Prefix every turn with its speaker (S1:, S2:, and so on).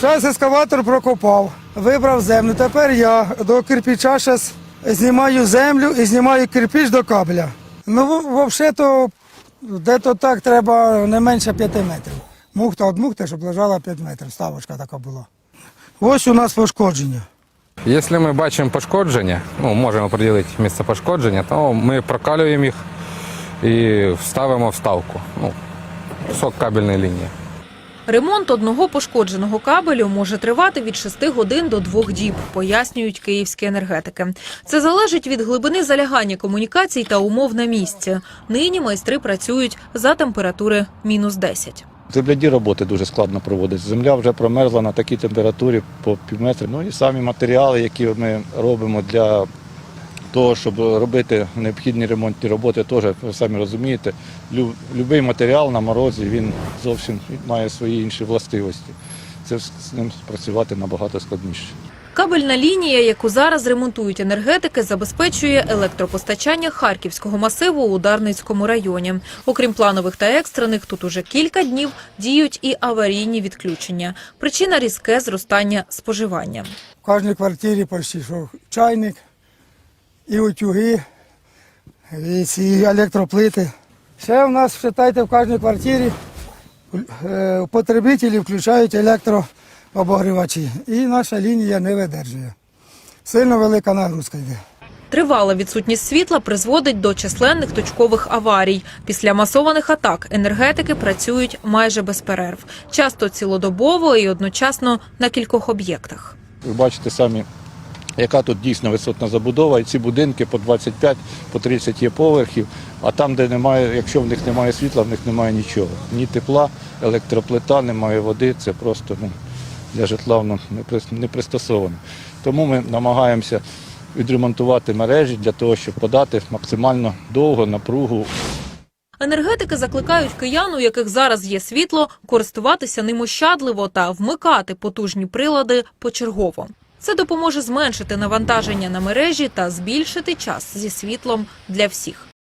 S1: Зараз ескаватор прокопав, вибрав землю. Тепер я до кирпича зараз знімаю землю і знімаю кирпич до кабеля. Ну, взагалі-то, де-то так треба не менше 5 метрів. Мухта від мухти, щоб лежала 5 метрів. Ставочка така була. Ось у нас пошкодження.
S2: Якщо ми бачимо пошкодження, ну, можемо приділити місце пошкодження, то ми прокалюємо їх і вставимо вставку. Ну, кусок кабельної лінії.
S3: Ремонт одного пошкодженого кабелю може тривати від 6 годин до 2 діб, пояснюють київські енергетики. Це залежить від глибини залягання комунікацій та умов на місці. Нині майстри працюють за температури мінус 10.
S4: Земляні роботи дуже складно проводити. Земля вже промерзла на такій температурі по півметра. Ну і самі матеріали, які ми робимо для того, щоб робити необхідні ремонтні роботи, теж ви самі розумієте. Любий матеріал на морозі він зовсім має свої інші властивості. Це з ним працювати набагато складніше.
S3: Кабельна лінія, яку зараз ремонтують енергетики, забезпечує електропостачання Харківського масиву у Дарницькому районі. Окрім планових та екстрених, тут уже кілька днів діють і аварійні відключення. Причина різке зростання споживання.
S1: В кожній квартирі почти що чайник, і утюги, і ці електроплити. Ще в нас, вважайте, в кожній квартирі е, потребителі включають електрообогрівачі. І наша лінія не видержує. Сильно велика нагрузка йде.
S3: Тривала відсутність світла призводить до численних точкових аварій. Після масованих атак енергетики працюють майже без перерв, часто цілодобово і одночасно на кількох об'єктах.
S4: Ви бачите самі, яка тут дійсно висотна забудова, і ці будинки по 25, по 30 є поверхів, а там, де немає, якщо в них немає світла, в них немає нічого. Ні тепла, електроплита, немає води, це просто ну, для житла воно не при- не пристосовано. Тому ми намагаємося відремонтувати мережі для того, щоб подати максимально довго напругу
S3: Енергетики закликають киян, у яких зараз є світло, користуватися ним ощадливо та вмикати потужні прилади почергово. Це допоможе зменшити навантаження на мережі та збільшити час зі світлом для всіх.